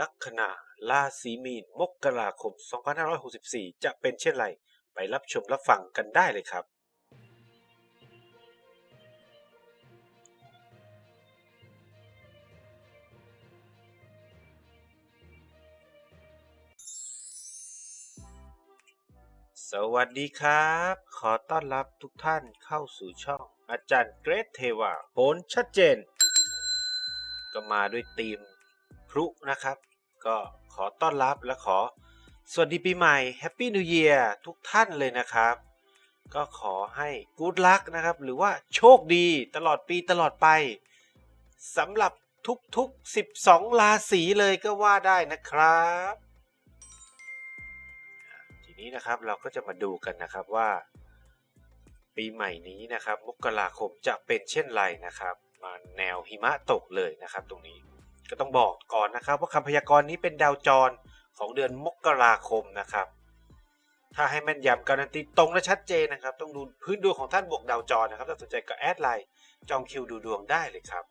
ลัคนาราศีมีน มกราคม 2564 จะเป็นเช่นไร ไปรับชมรับฟังกันได้เลยครับ สวัสดีครับ ขอต้อนรับทุกท่านเข้าสู่ช่อง อาจารย์เกรทเทวาโหนชัดเจน ก็มาด้วยธีม พลุนะครับ ก็ขอต้อนรับและขอสวัสดีปีใหม่แฮปปี้นิว e ย r ทุกท่านเลยนะครับ ก็ขอให้กู๊ดลักนะครับ หรือว่าโชคดีตลอดปีตลอดไปสำหรับทุกๆ 12 ราศีเลยก็ว่าได้นะครับ ทีนี้นะครับเราก็จะมาดูกันนะครับว่า ปีใหม่นี้นะครับ มกราคมจะเป็นเช่นไรนะครับ มาแนวหิมะตกเลยนะครับตรงนี้ ก็ต้องบอกก่อนนะครับ ว่าคำพยากรณ์นี้เป็นดาวจรของเดือนมกราคมนะครับ ถ้าให้แม่นยำการันตีตรงและชัดเจนนะครับ ต้องดูพื้นดวงของท่านบวกดาวจรนะครับถ้าสนใจก็แอดไลน์จองคิวดูดวงได้เลยครับ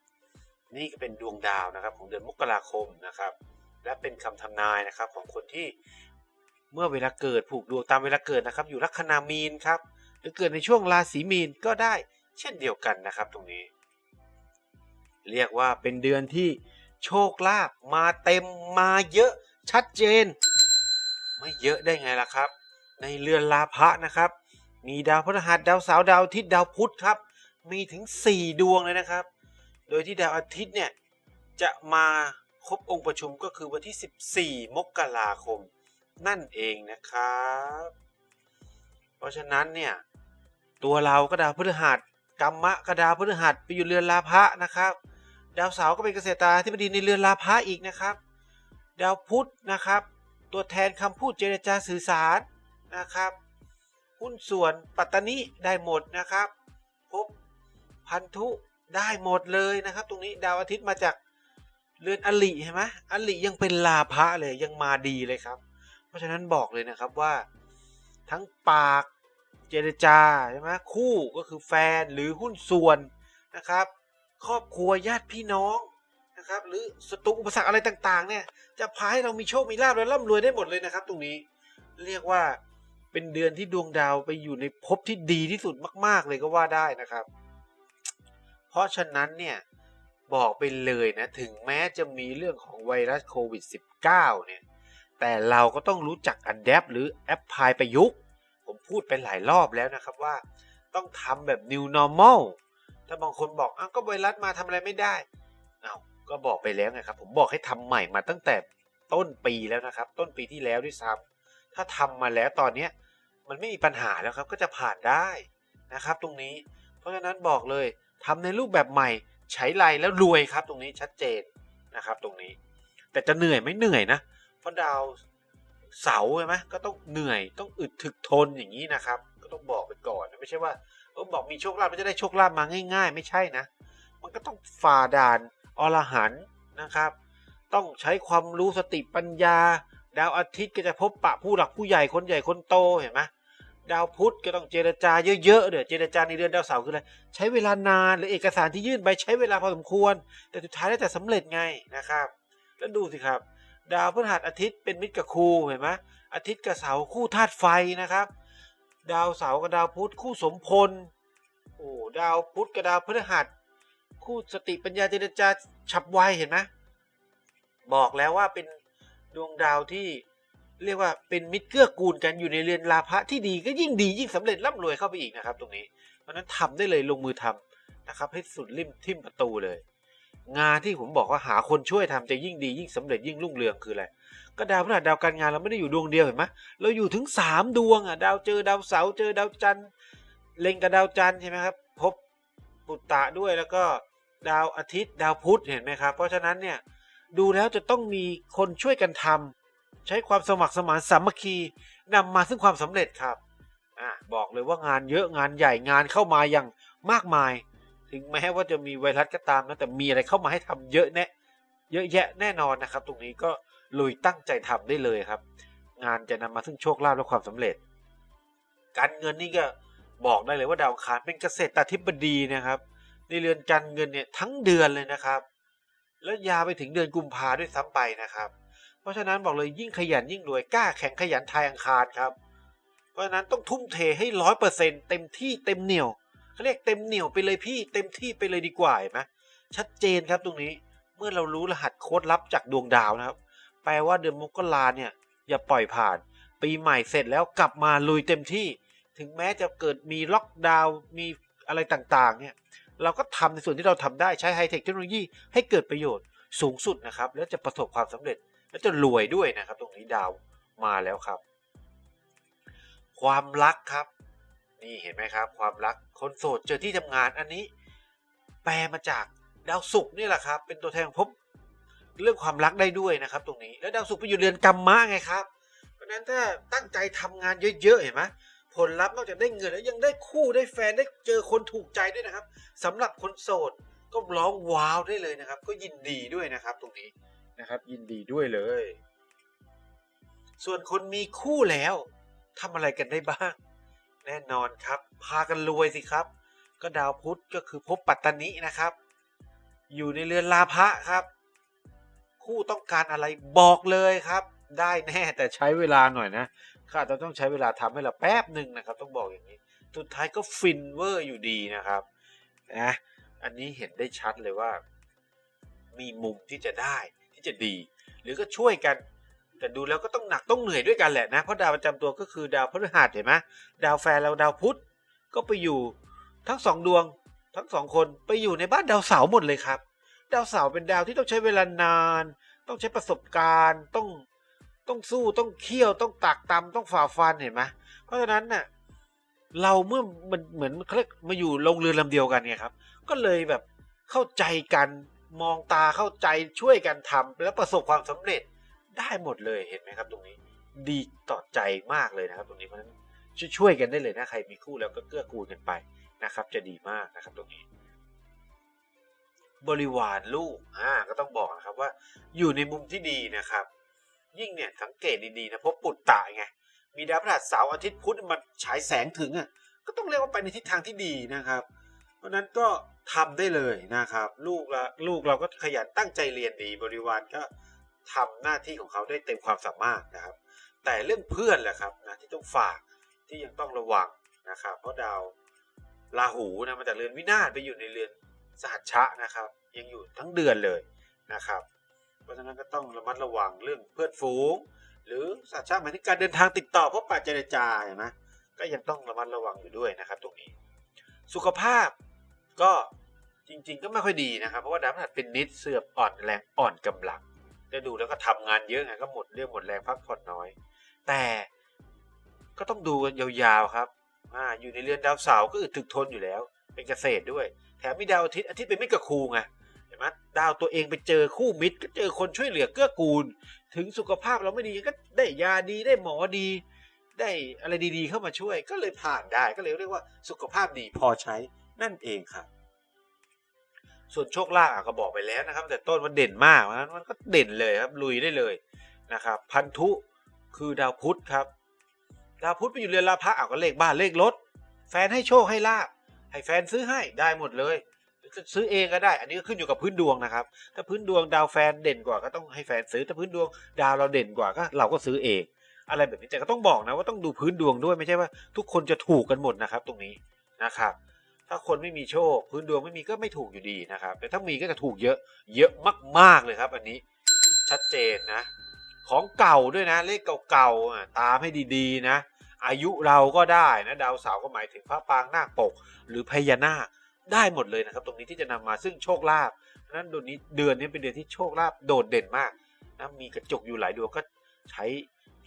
นี่ก็เป็นดวงดาวนะครับของเดือนมกราคมนะครับ และเป็นคำทำนายนะครับของคนที่เมื่อเวลาเกิดผูกดวงตามเวลาเกิดนะครับ อยู่ลัคนามีนครับหรือเกิดในช่วงราศีมีนก็ได้เช่นเดียวกันนะครับ ตรงนี้ เรียกว่าเป็นเดือนที่ โชคลาภมาเต็มมาเยอะชัดเจน ไม่เยอะได้ไงล่ะครับ ในเรือนลาภะนะครับ มีดาวพฤหัสดาวเสาร์ดาวอาทิตย์ดาวพุธครับ มีถึง 4 ดวงเลยนะครับ โดยที่ดาวอาทิตย์เนี่ยจะมาครบองค์ประชุมก็คือวันที่ 14 มกราคม นั่นเองนะครับ เพราะฉะนั้นเนี่ยตัวเราก็ดาวพฤหัสกรรมะก็ดาวพฤหัสไปอยู่เรือนลาภะนะครับ ดาวเสาร์ก็เป็นเกษตราธิบดีในเรือนลาภะอีกนะครับ ดาวพุธนะครับ ตัวแทนคำพูดเจรจาสื่อสารนะครับ หุ้นส่วนปัตตานีได้หมดนะครับ พบพันธุได้หมดเลยนะครับ ตรงนี้ดาวอาทิตย์มาจากเรือนอลิใช่ไหมอลิยังเป็นลาภะเลยยังมาดีเลยครับ เพราะฉะนั้นบอกเลยนะครับว่าทั้งปากเจรจาใช่ไหมคู่ก็คือแฟนหรือหุ้นส่วนนะครับ ครอบครัวญาติพี่น้องนะครับ หรือสตุอุปสรรคอะไรต่างๆ เนี่ย จะพาให้เรามีโชคมีลาภและร่ำรวยได้หมดเลยนะครับ ตรงนี้ เรียกว่าเป็นเดือนที่ดวงดาวไปอยู่ในภพที่ดีที่สุดมาก ๆ เลยก็ว่าได้นะครับ เพราะฉะนั้นเนี่ยบอกไปเลยนะถึงแม้จะมีเรื่องของไวรัสโควิด -19 เนี่ยแต่เราก็ต้องรู้จักอันแดปหรือแอปพลายประยุกต์ ผมพูดไปหลายรอบแล้วนะครับว่า ต้องทำแบบ new normal ถ้าบางคนบอกอ้าวก็ไวรัสมาทำอะไรไม่ได้อ้าวก็บอกไปแล้วไงครับ ผมบอกให้ทำใหม่มาตั้งแต่ต้นปีแล้วนะครับ ต้นปีที่แล้วด้วยซ้ำถ้าทำมาแล้วตอนเนี้ยมันไม่มีปัญหาแล้วครับก็จะผ่านได้นะครับ ตรงนี้ เพราะฉะนั้นบอกเลยทำในรูปแบบใหม่ใช้ไรแล้วรวยครับ ตรงนี้ชัดเจนนะครับ ตรงนี้ แต่จะเหนื่อยไม่เหนื่อยนะเพราะดาวเสาใช่ไหมก็ต้องเหนื่อยต้องอึดถึกทนอย่างนี้นะครับ ก็ต้องบอกไปก่อนไม่ใช่ว่า เออบอกมีโชคลาภมันจะได้โชคลาภมาง่าย ๆ ไม่ใช่นะ มันก็ต้องฝ่าด่านอรหันนะครับ ต้องใช้ความรู้สติปัญญา ดาวอาทิตย์ก็จะพบปะผู้หลักผู้ใหญ่คนใหญ่คนโตเห็นไหมดาวพุธก็ต้องเจรจาเยอะๆเดี๋ยวเจรจาในเดือนดาวเสาร์คืออะไรใช้เวลานานหรือเอกสารที่ยื่นไปใช้เวลาพอสมควร แต่สุดท้ายได้แต่สำเร็จไงนะครับ แล้วดูสิครับ ดาวพฤหัสอาทิตย์เป็นมิตรกับครูเห็นไหมอาทิตย์กับเสาร์คู่ธาตุไฟนะครับ ดาวเสาร์กับดาวพุธคู่สมพล โอ้ดาวพุธกับดาวพฤหัส คู่สติปัญญาเจรจาฉับไวเห็นไหมบอกแล้วว่าเป็นดวงดาวที่เรียกว่าเป็นมิตรเกื้อกูลกันอยู่ในเรือนลาภะที่ดีก็ยิ่งดียิ่งสำเร็จร่ำรวยเข้าไปอีกนะครับ ตรงนี้เพราะนั้นทำได้เลยลงมือทำนะครับ ให้สุดริมทิ่มประตูเลย งานที่ผมบอกว่าหาคนช่วยทำจะยิ่งดียิ่งสำเร็จยิ่งรุ่งเรืองคืออะไรก็ดาวพฤหัสดาวการงานเราไม่ได้อยู่ดวงเดียวเห็นไหมเราอยู่ถึงสามดวงอะดาวเจอดาวเสาร์เจอดาวจันทร์เล็งกับดาวจันทร์ใช่ไหมครับพบปุตตะด้วยแล้วก็ดาวอาทิตย์ดาวพุธเห็นไหมครับ เพราะฉะนั้นเนี่ยดูแล้วจะต้องมีคนช่วยกันทำใช้ความสมัครสมานสามัคคีนำมาซึ่งความสำเร็จครับอะบอกเลยว่างานเยอะงานใหญ่งานเข้ามาอย่างมากมาย ถึงแม้ว่าจะมีไวรัสก็ตามนะแต่มีอะไรเข้ามาให้ทำเยอะแน่เยอะแยะแน่นอนนะครับ ตรงนี้ก็ลุยตั้งใจทำได้เลยครับ งานจะนำมาซึ่งโชคลาภและความสำเร็จ การเงินนี่ก็บอกได้เลยว่าดาวคารเป็นเกษตรธิบดีนะครับ ในเรือนการเงินเนี่ยทั้งเดือนเลยนะครับ แล้วยาไปถึงเดือนกุมภาด้วยซ้ำไปนะครับ เพราะฉะนั้นบอกเลยยิ่งขยันยิ่งรวยกล้าแข่งขยันทายอังคารครับ เพราะฉะนั้นต้องทุ่มเทให้ร้อยเปอร์เซ็นเต็มที่เต็มเหนียว เขาเรียกเต็มเหนียวไปเลยพี่เต็มที่ไปเลยดีกว่าเห็นไหมชัดเจนครับตรงนี้เมื่อเรารู้รหัสโค้ดลับจากดวงดาวนะครับ แปลว่าเดือนมกราเนี่ย อย่าปล่อยผ่าน ปีใหม่เสร็จแล้วกลับมาลุยเต็มที่ ถึงแม้จะเกิดมีล็อกดาวน์มีอะไรต่างๆ เนี่ย เราก็ทำในส่วนที่เราทำได้ใช้ไฮเทคเทคโนโลยีให้เกิดประโยชน์สูงสุดนะครับ แล้วจะประสบความสำเร็จ และจะรวยด้วยนะครับ ตรงนี้ดาวมาแล้วครับ ความรักครับ นี่เห็นไหมครับ ความรักคนโสดเจอที่ทำงานอันนี้ แปลมาจากดาวศุกร์นี่แหละครับ เป็นตัวแทนของภพเรื่องความรักได้ด้วยนะครับ ตรงนี้แล้วดาวศุกร์ไปอยู่เรือนกรรมะไงครับ เพราะฉะนั้นถ้าตั้งใจทำงานเยอะๆเห็นไหมผลลัพธ์นอกจากได้เงินแล้วยังได้คู่ได้แฟนได้เจอคนถูกใจด้วยนะครับสำหรับคนโสดก็ร้องว้าวได้เลยนะครับ ก็ยินดีด้วยนะครับ ตรงนี้นะครับ ยินดีด้วยเลย ส่วนคนมีคู่แล้วทำอะไรกันได้บ้าง แน่นอนครับ พากันรวยสิครับ ก็ดาวพุธก็คือภพปัตตานินะครับ อยู่ในเรือนลาภะครับ คู่ต้องการอะไรบอกเลยครับ ได้แน่แต่ใช้เวลาหน่อยนะข้าจะต้องใช้เวลาทำให้เราแป๊บหนึ่งนะครับ ต้องบอกอย่างนี้สุดท้ายก็ฟินเวอร์อยู่ดีนะครับนะอันนี้เห็นได้ชัดเลยว่า มีมุมที่จะได้ที่จะดี หรือก็ช่วยกัน แต่ดูแล้วก็ต้องหนักต้องเหนื่อยด้วยกันแหละนะ เพราะดาวประจำตัวก็คือดาวพฤหัสเห็นไหมดาวแฟนเราดาวพุธก็ไปอยู่ ทั้งสองดวง ทั้งสองคนไปอยู่ในบ้านดาวเสาร์หมดเลยครับ ดาวเสาร์เป็นดาวที่ต้องใช้เวลานาน ต้องใช้ประสบการณ์ ต้องต้องสู้ต้องเคี่ยวต้องตักตำต้องฝ่าฟันเห็นไหมเพราะฉะนั้นน่ะเราเมื่อมันเหมือนเขาเรียกมาอยู่ลงเรือลำเดียวกันไงครับ ก็เลยแบบเข้าใจกันมองตาเข้าใจช่วยกันทำแล้วประสบความสำเร็จ ได้หมดเลยเห็นไหมครับ ตรงนี้ ดีต่อใจมากเลยนะครับ ตรงนี้เพราะฉะนั้นช่วยกันได้เลยนะใครมีคู่แล้วก็เกื้อกูลกันไปนะครับ จะดีมากนะครับตรงนี้ บริวารลูกอ่าก็ต้องบอกนะครับว่า อยู่ในมุมที่ดีนะครับ ยิ่งเนี่ยสังเกตดีๆนะพราะปุตตะไงมีดาวพฤหัสเสาร์อาทิตย์พุธมันฉายแสงถึงอะก็ต้องเรียกว่าไปในทิศทางที่ดีนะครับ เพราะนั้นก็ทำได้เลยนะครับ ลูกละลูกเราก็ขยันตั้งใจเรียนดีบริวารก็ ทำหน้าที่ของเขาได้เต็มความสามารถนะครับ แต่เรื่องเพื่อนแหละครับนะที่ต้องฝากที่ยังต้องระวังนะครับเพราะดาวราหูนะมาจากเรือนวินาศไปอยู่ในเรือนสหัชชะนะครับ ยังอยู่ทั้งเดือนเลยนะครับ เพราะฉะนั้นก็ต้องระมัดระวังเรื่องเพื่อนฝูง หรือสหัชชะหมายถึงการเดินทางติดต่อพบปะเจรจาเห็นไหมก็ยังต้องระมัดระวังอยู่ด้วยนะครับ ตรงนี้ สุขภาพก็จริงๆก็ไม่ค่อยดีนะครับ เพราะว่าดาวพฤหัสเป็นนิดเสื่อมอ่อนแรงอ่อนกำลัง จะดูแล้วก็ทำงานเยอะไงก็หมดเรื่องหมดแรงพักผ่อนน้อย แต่ก็ต้องดูกันยาวๆครับอ่าอยู่ในเรือนดาวเสาร์ก็อึดถึกทนอยู่แล้ว เป็นเกษตรด้วย แถมมีดาวอาทิตย์อาทิตย์เป็นมิตรกับครูไงเห็นไหมดาวตัวเองไปเจอคู่มิตร ก็เจอคนช่วยเหลือเกื้อกูล ถึงสุขภาพเราไม่ดีก็ได้ยาดีได้หมอดี ได้อะไรดีๆเข้ามาช่วย ก็เลยผ่านได้ก็เลยเรียกว่าสุขภาพดีพอใช้นั่นเองครับ ส่วนโชคลาภอะก็บอกไปแล้วนะครับ แต่ต้นมันเด่นมากเพราะฉะนั้นมันก็เด่นเลยครับลุยได้เลยนะครับ พันธุคือดาวพุธครับ ดาวพุธไปอยู่เรือนลาภะอะก็เลขบ้านเลขรถแฟนให้โชคให้ลาบให้แฟนซื้อให้ได้หมดเลยซื้อเองก็ได้ อันนี้ก็ขึ้นอยู่กับพื้นดวงนะครับ ถ้าพื้นดวงดาวแฟนเด่นกว่าก็ต้องให้แฟนซื้อ ถ้าพื้นดวงดาวเราเด่นกว่าก็เราก็ซื้อเอง อะไรแบบนี้แต่ก็ต้องบอกนะว่าต้องดูพื้นดวงด้วยไม่ใช่ว่า ทุกคนจะถูกกันหมดนะครับ ตรงนี้นะครับ ถ้าคนไม่มีโชค พื้นดวงไม่มีก็ไม่ถูกอยู่ดีนะครับ แต่ถ้ามีก็จะถูกเยอะเยอะมากๆเลยครับ อันนี้ชัดเจนนะ ของเก่าด้วยนะ เลขเก่าๆตามให้ดีๆนะ อายุเราก็ได้นะดาวเสาร์ก็หมายถึงพระปางนาคปก หรือพญานาคได้หมดเลยนะครับ ตรงนี้ที่จะนำมาซึ่งโชคลาภนั้นเดือนนี้เดือนนี้เป็นเดือนที่โชคลาภโดดเด่นมากนะมีกระจกอยู่หลายดวงก็ใช้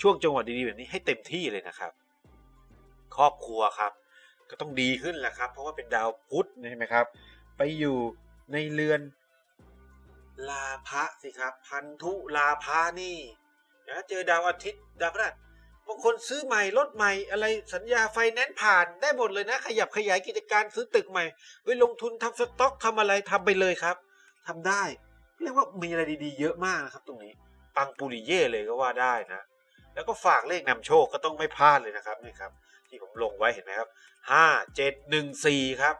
ช่วงจังหวะดีๆแบบนี้ให้เต็มที่เลยนะครับ ครอบครัวครับ ก็ต้องดีขึ้นแหละครับ เพราะว่าเป็นดาวพุธใช่ไหมครับ ไปอยู่ในเรือนลาภะสิครับ พันธุลาภะนี่นะเจอดาวอาทิตย์ดาวพฤหัสบางคนซื้อใหม่รถใหม่ อะไรสัญญาไฟแนนซ์ผ่านได้หมดเลยนะ ขยับขยายกิจการซื้อตึกใหม่ไว้ลงทุนทำสต็อกทำอะไรทำไปเลยครับทำได้ เรียกว่ามีอะไรดีๆ เยอะมากนะครับ ตรงนี้ ปังปุริเย่เลยก็ว่าได้นะ แล้วก็ฝากเลขนำโชคก็ต้องไม่พลาดเลยนะครับนี่ครับ ที่ผมลงไว้เห็นไหมครับห้าเจ็ดหนึ่งสี่ครับ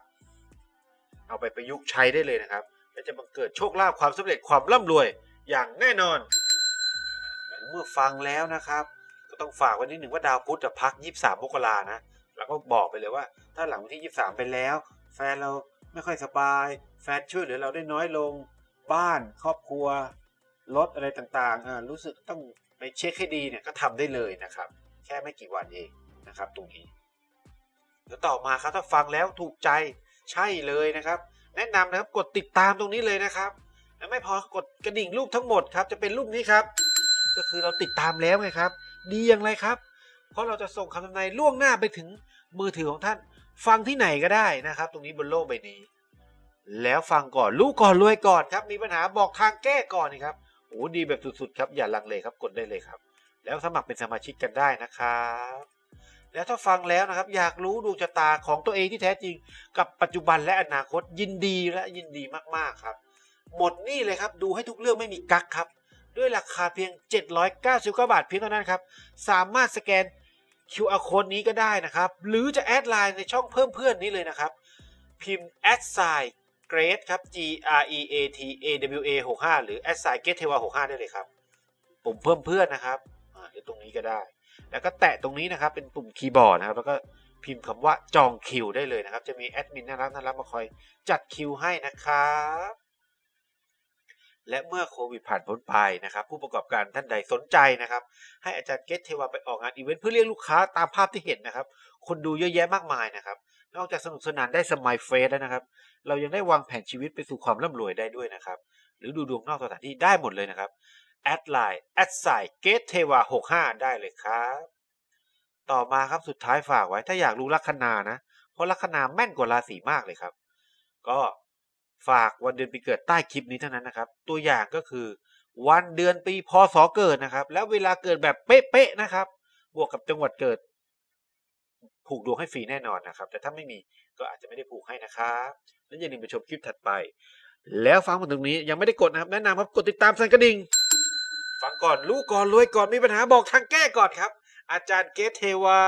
เอาไปประยุกต์ใช้ได้เลยนะครับ และจะบังเกิดโชคลาภความสำเร็จความร่ำรวยอย่างแน่นอน เมื่อฟังแล้วนะครับ ก็ต้องฝากไว้นิดหนึ่งว่าดาวพุธจะพัก23มกรานะแล้วก็บอกไปเลยว่า ถ้าหลังวันที่23ไปแล้ว แฟนเราไม่ค่อยสบาย แฟนช่วยเหลือเราได้น้อยลงบ้านครอบครัวรถอะไรต่างๆอ่ารู้สึกต้องไปเช็คให้ดีเนี่ยก็ทำได้เลยนะครับ แค่ไม่กี่วันเอง นะครับตรงนี้แล้วต่อมาครับถ้าฟังแล้วถูกใจใช่เลยนะครับ แนะนำนะครับกดติดตามตรงนี้เลยนะครับและไม่พอกดกระดิ่งรูปทั้งหมดครับจะเป็นรูปนี้ครับ ก็คือเราติดตามแล้วไงครับ ดีอย่างไรครับ เพราะเราจะส่งคำทำนายล่วงหน้าไปถึงมือถือของท่าน ฟังที่ไหนก็ได้นะครับ ตรงนี้บนโลกใบนี้ แล้วฟังก่อนรู้ก่อนรวยก่อนครับ มีปัญหาบอกทางแก้ก่อนนี่ครับโอ้ดีแบบสุดๆครับอย่าลังเลครับกดได้เลยครับ แล้วสมัครเป็นสมาชิกกันได้นะครับ แล้วถ้าฟังแล้วนะครับ อยากรู้ดวงชะตาของตัวเองที่แท้จริง กับปัจจุบันและอนาคตยินดีและยินดีมากๆครับ หมดนี่เลยครับดูให้ทุกเรื่องไม่มีกักครับ ด้วยราคาเพียง 799 บาทเพียงเท่านั้นครับ สามารถสแกน QR code นี้ก็ได้นะครับ หรือจะแอดไลน์ในช่องเพิ่มเพื่อนนี้เลยนะครับ พิมพ์ a d s i g n great ครับ G R E A T A W A 65หรือ a d s i g n great เทวา65ได้เลยครับปุ่มเพิ่มเพื่อนนะครับอ่าหรือตรงนี้ก็ได้ แล้วก็แตะตรงนี้นะครับเป็นปุ่มคีย์บอร์ดนะครับแล้วก็พิมพ์คำว่าจองคิวได้เลยนะครับ จะมีแอดมินน่ารักน่ารักมาคอยจัดคิวให้นะครับและเมื่อโควิดผ่านพ้นไปนะครับ ผู้ประกอบการท่านใดสนใจนะครับ ให้อาจารย์เกตเทวาไปออกงานอีเวนต์เพื่อเรียกลูกค้าตามภาพที่เห็นนะครับ คนดูเยอะแยะมากมายนะครับ นอกจากสนุกสนานได้สมัยเฟสแล้วนะครับ เรายังได้วางแผนชีวิตไปสู่ความร่ำรวยได้ด้วยนะครับ หรือดูดวงนอกสถานที่ได้หมดเลยนะครับ แอดไลน์แอดไซเกตเทวา65 ได้เลยครับ ต่อมาครับสุดท้ายฝากไว้ถ้าอยากรู้ลัคนานะ เพราะลัคนาแม่นกว่าราศีมากเลยครับ ก็ฝากวันเดือนปีเกิดใต้คลิปนี้เท่านั้นนะครับ ตัวอย่างก็คือวันเดือนปีพศเกิดนะครับ แล้วเวลาเกิดแบบเป๊ะๆนะครับ บวกกับจังหวัดเกิด ผูกดวงให้ฟรีแน่นอนนะครับ แต่ถ้าไม่มีก็อาจจะไม่ได้ผูกให้นะครับแล้วอย่าลืมไปชมคลิปถัดไป แล้วฟังมาตรงนี้ยังไม่ได้กดนะครับ แนะนำครับกดติดตามสั่นกระดิ่ง ฟังก่อนรู้ก่อนรวยก่อนมีปัญหาบอกทางแก้ก่อนครับ อาจารย์เกตเทวา